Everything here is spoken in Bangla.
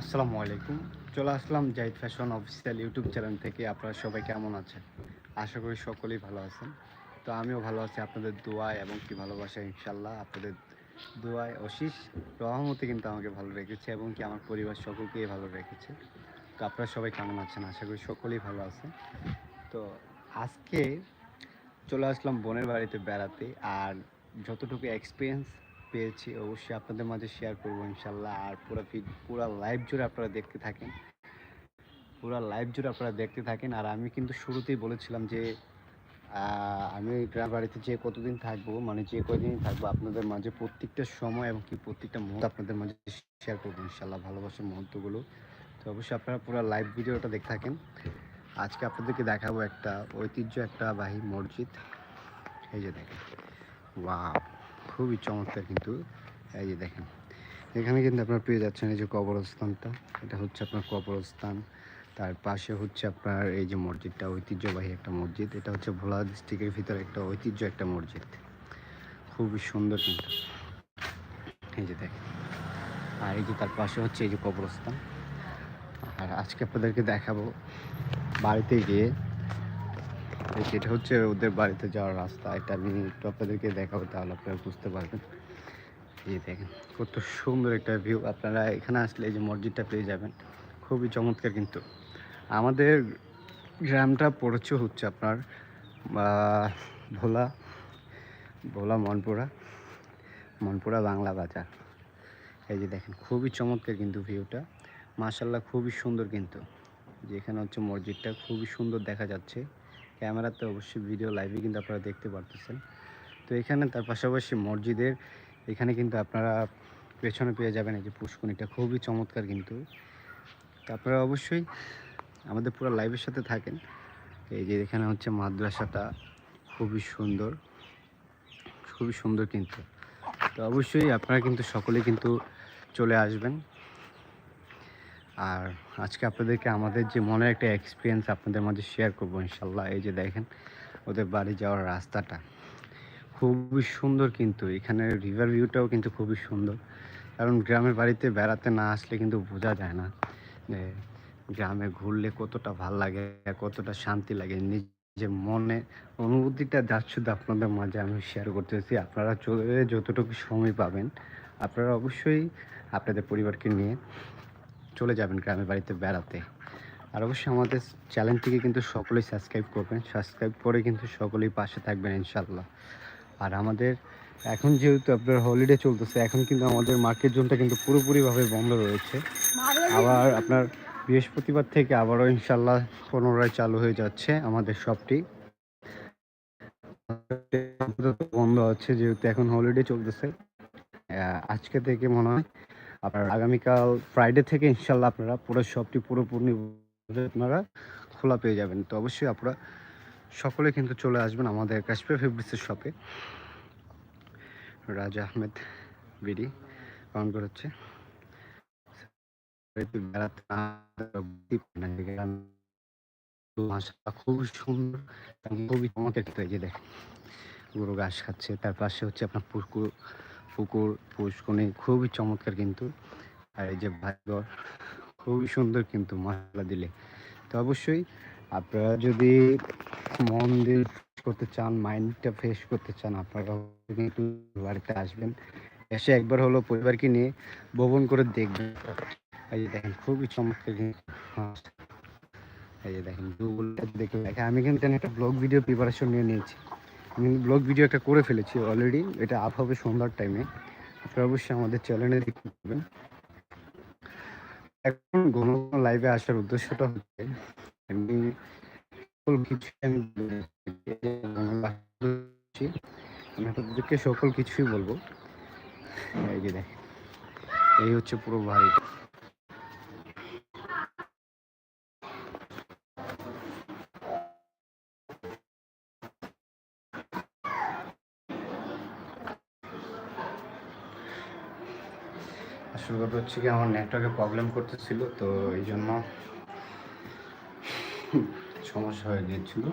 আসসালামু আলাইকুম। চলে আসলাম Zahid fashion official YouTube channel থেকে। আপনারা সবাই কেমন আছেন? আশা করি সকলেই ভালো আছেন। তো আমিও ভালো আছি। আপনাদের দোয়ায় এবং কি ভালোবাসা ইনশাল্লাহ আপনাদের দোয়ায় অশিস রহমতে কিন্তু আমাকে ভালো রেখেছে এবং কি আমার পরিবার সকলকেই ভালো রেখেছে। তো আপনারা সবাই কেমন আছেন? আশা করি সকলেই ভালো আছেন। তো আজকে চলে আসলাম বোনের বাড়িতে বেড়াতে। আর যতটুকু এক্সপিরিয়েন্স পেয়েছি, অবশ্যই আপনাদের মাঝে শেয়ার করব ইনশাল্লাহ। আর পুরো পুরো লাইভ জুড়ে আপনারা দেখতে থাকেন। পুরো লাইভ জুড়ে আপনারা দেখতে থাকেন। আর আমি কিন্তু শুরুতেই বলেছিলাম যে আমি গ্রাম বাড়িতে যে কতদিন থাকব মানে যে কয়দিনই থাকব, আপনাদের মাঝে প্রত্যেকটা সময় এবং কি প্রত্যেকটা মুহূর্ত আপনাদের মাঝে শেয়ার করব ইনশাল্লাহ ভালোবাসার মুহূর্তগুলো। তো অবশ্যই আপনারা পুরো লাইভ ভিডিওটা দেখতে থাকেন। আজকে আপনাদেরকে দেখাবো একটা ঐতিহ্য একটা বাহি মসজিদ। এই যে দেখেন। ওয়াও খুবই চমৎকার কিন্তু। এই যে দেখেন, এখানে কিন্তু আপনার পেয়ে যাচ্ছেন এই যে কবরস্থানটা। এটা হচ্ছে আপনার কবরস্থান। তার পাশে হচ্ছে আপনার এই যে মসজিদটা, ঐতিহ্যবাহী একটা মসজিদ। এটা হচ্ছে ভোলা ডিস্ট্রিক্টের ভিতরে একটা ঐতিহ্য একটা মসজিদ। খুবই সুন্দর কিন্তু। এই যে দেখেন, আর এই যে তার পাশে হচ্ছে এই যে কবরস্থান। আর আজকে আপনাদেরকে দেখাবো বাড়িতে গিয়ে এটা হচ্ছে ওদের বাড়িতে যাওয়ার রাস্তা। এটা আমি একটু আপনাদেরকে দেখাবো, তাহলে আপনারা বুঝতে পারবেন। এই দেখেন, কত সুন্দর একটা ভিউ আপনারা এখানে আসলে এই যে মসজিদটা পেয়ে যাবেন। খুবই চমৎকার কিন্তু। আমাদের গ্রামটা পড়েছে হচ্ছে আপনার ভোলা ভোলা মনপুরা মনপুরা বাংলা বাজার। এই যে দেখেন, খুবই চমৎকার কিন্তু ভিউটা মাশাল্লাহ খুবই সুন্দর কিন্তু। যেখানে হচ্ছে মসজিদটা খুবই সুন্দর দেখা যাচ্ছে। ক্যামেরাতে অবশ্যই ভিডিও লাইভে কিন্তু আপনারা দেখতে পারতেছেন। তো এখানে তার পাশাপাশি মসজিদের এখানে কিন্তু আপনারা পেছনে পেয়ে যাবেন এই যে পুষ্কুনিটা খুবই চমৎকার কিন্তু। তো আপনারা অবশ্যই আমাদের পুরো লাইভের সাথে থাকেন। এই যে এখানে হচ্ছে মাদ্রাসাটা খুবই সুন্দর। খুবই সুন্দর কিন্তু। তো অবশ্যই আপনারা কিন্তু সকলেই কিন্তু চলে আসবেন। আর আজকে আপনাদেরকে আমাদের যে মনের একটা এক্সপিরিয়েন্স আপনাদের মাঝে শেয়ার করব ইনশাল্লাহ। এই যে দেখেন, ওদের বাড়ি যাওয়ার রাস্তাটা খুবই সুন্দর কিন্তু। এখানে রিভার ভিউটাও কিন্তু খুবই সুন্দর। কারণ গ্রামের বাড়িতে বেড়াতে না আসলে কিন্তু বোঝা যায় না যে গ্রামে ঘুরলে কতটা ভালো লাগে, কতটা শান্তি লাগে। নিজের মনে অনুভূতিটা যার শুধু আপনাদের মাঝে আমি শেয়ার করতেছি আপনারা চলে যতটুকু সময় পাবেন, আপনারা অবশ্যই আপনাদের পরিবারকে নিয়ে চলে যাবেন গ্রামের বাড়িতে বেড়াতে। আর অবশ্যই আমাদের চ্যানেলটিকে কিন্তু সকলেই সাবস্ক্রাইব করবেন। সাবস্ক্রাইব করে কিন্তু সকলেই পাশে থাকবেন ইনশাল্লাহ আর আমাদের এখন যেহেতু আপনার হলিডে চলতেছে, এখন কিন্তু আমাদের মার্কেট জোনটা কিন্তু পুরোপুরিভাবে বন্ধ রয়েছে। আবার আপনার বৃহস্পতিবার থেকে আবারও ইনশাল্লাহ পুনরায় চালু হয়ে যাচ্ছে আমাদের শপটি বন্ধ হচ্ছে যেহেতু এখন হলিডে চলতেছে। আজকে থেকে মনে হয় আপনার আগামীকাল ফ্রাইডে থেকে ইনশাল্লাহ আপনারা পুরো শপটি পুরোপুরি আপনারা খোলা পেয়ে যাবেন। তো অবশ্যই আপনারা সকলে কিন্তু চলে আসবেন আমাদের কাশ্মীর ফেব্রিক্সের শপে রাজা আহমেদ বিডি কাউন্টার হচ্ছে খুবই সুন্দর খুবই যে দেখেন, গরু ঘাস খাচ্ছে। তার পাশে হচ্ছে আপনার পুকুর পুকুর পুষ্কনি খুবই চমৎকার কিন্তু। আর এই যে ভাইগর খুবই সুন্দর কিন্তু মশলা দিলে। তো অবশ্যই আপনারা যদি মন দিয়ে করতে চান মাইন্ডটা ফ্রেশ করতে চান, আপনারা কিন্তু বাড়িতে আসবেন। এসে একবার হলো পরিবারকে নিয়ে ভ্রমণ করে দেখবেন। এই যে দেখেন, খুবই চমৎকার এই যে দেখেন দেখে আমি কিন্তু একটা ব্লগ ভিডিও প্রিপারেশন নিয়ে নিয়েছি। আমি ব্লগ ভিডিও একটা করে ফেলেছি অলরেডি এটা আপ হবে সন্ধ্যার টাইমে আপনারা অবশ্যই আমাদের চ্যানেলে দেখতে পাবেন এখন ঘন লাইভে আসার উদ্দেশ্যটা হচ্ছে, আমি সকল কিছু আপনাদেরকে সকল কিছুই বলব। এই এই হচ্ছে পুরো বাড়িটা। আসল কথা হচ্ছে কি আমার নেটওয়ার্কে প্রবলেম করতেছিল তো এই জন্য সমস্যা হয়ে গিয়েছিল।